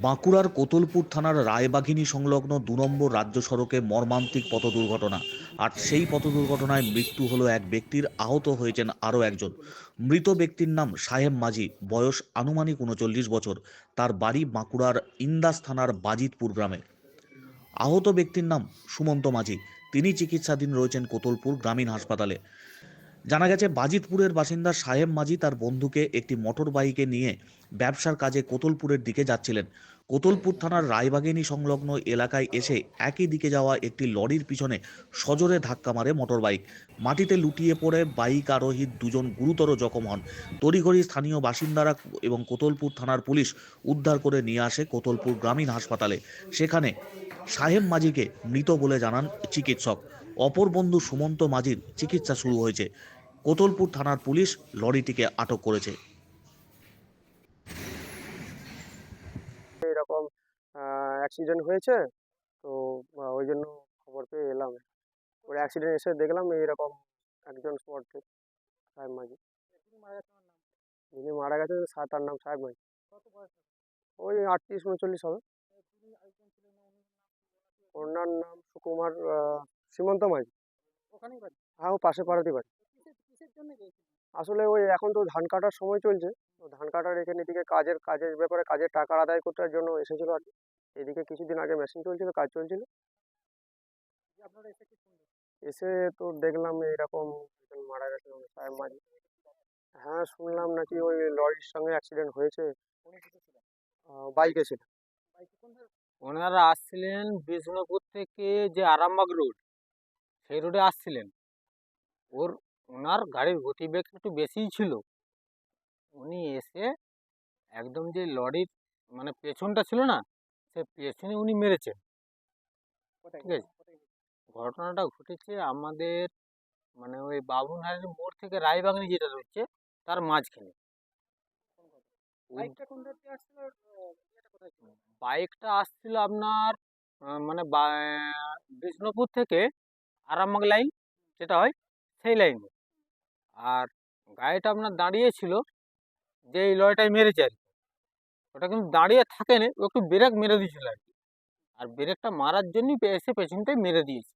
বাঁকুড়ার কোতলপুর থানার রায়বাঘিনী সংলগ্ন দু নম্বর রাজ্য সড়কে মর্মান্তিক পথ দুর্ঘটনা আর সেই পথ দুর্ঘটনায় মৃত্যু হলো এক ব্যক্তির, আহত হয়েছেন আরও একজন। মৃত ব্যক্তির নাম সাহেব মাঝি, বয়স আনুমানিক উনচল্লিশ বছর। তার বাড়ি বাঁকুড়ার ইন্দাস থানার বাজিতপুর গ্রামে। আহত ব্যক্তির নাম সুমন্ত মাঝি। তিনি চিকিৎসাধীন রয়েছেন কোতলপুর গ্রামীণ হাসপাতালে। জানা গেছে, বাজিতপুরের বাসিন্দা সাহেব মাঝি তার বন্ধুকে একটি মোটর বাইকে নিয়ে ব্যবসার কাজে কোতলপুরের দিকে যাচ্ছিলেন। কোতলপুর থানার রায়বাগিনী সংলগ্ন এলাকায় এসে একই দিকে যাওয়া একটি লরির পিছনে সজোরে ধাক্কা মারে মোটর বাইক মাটিতে লুটিয়ে পড়ে বাইক আরোহী দুজন গুরুতর জখম হন। তড়িঘড়ি স্থানীয় বাসিন্দারা এবং কোতলপুর থানার পুলিশ উদ্ধার করে নিয়ে আসে কোতলপুর গ্রামীণ হাসপাতালে। সেখানে সাহেব মাঝিকে মৃত বলে জানান চিকিৎসক। অপর বন্ধু সুমন্ত মাঝির চিকিৎসা শুরু হয়েছে। কোতলপুর থানার পুলিশ লরিটিকে আটক করেছে। এরকম অ্যাক্সিডেন্ট হয়েছে তো ওই জন্য খবর পেয়ে এলাম। ওর অ্যাক্সিডেন্ট এসে দেখলাম এইরকম একজন স্পট সাহেব মাঝি। যিনি মারা গেছে সা- তার নাম সাহেব মাঝি। ওই আটত্রিশ উনচল্লিশ হবে। ওনার নাম সুকুমার আহ, সীমন্ত মাঝি। হ্যাঁ ও পাশে পাড়াতে বাড়ি। আসলে ওই এখন তো ধান কাটার সময় চলছে তো ধান কাটার এখানে এদিকে কাজের কাজের ব্যাপারে কাজের টাকা আদায় করার জন্য এসেছিল আর কি। এদিকে কিছুদিন আগে মেশিন চলছিল কাজ চলছিল। এসে তো দেখলাম এরকম একজন মারা গেছে সাহেব মাঝি। হ্যাঁ শুনলাম নাকি ওই লরির সঙ্গে অ্যাক্সিডেন্ট হয়েছে। বাইকে ছিল। ওনারা আসছিলেন বিষ্ণুপুর থেকে যে আরামবাগ রোড সেই রোডে আসছিলেন। ওর ওনার গাড়ির গতিবেগ একটু বেশিই ছিল। উনি এসে একদম যে লরির মানে পেছনটা ছিল না সে পেছনে উনি মেরেছেন ঠিক আছে? ঘটনাটা ঘটেছে আমাদের মানে ওই বাবুনহারের মোড় থেকে রায়বাগানি যেটা রয়েছে তার মাঝখানে। বাইকটা আসছিল আপনার মানে বিষ্ণুপুর থেকে আরামবাগ লাইন যেটা হয় সেই লাইনে। আর গায়েটা আপনার দাঁড়িয়ে ছিল যে এই লয়টাই মেরেছে আর কি। ওটা কিন্তু দাঁড়িয়ে থাকেনি, ও একটু ব্রেক মেরে দিয়েছিল আর কি। আর ব্রেকটা মারার জন্যই এসে পেছনটাই মেরে দিয়েছে।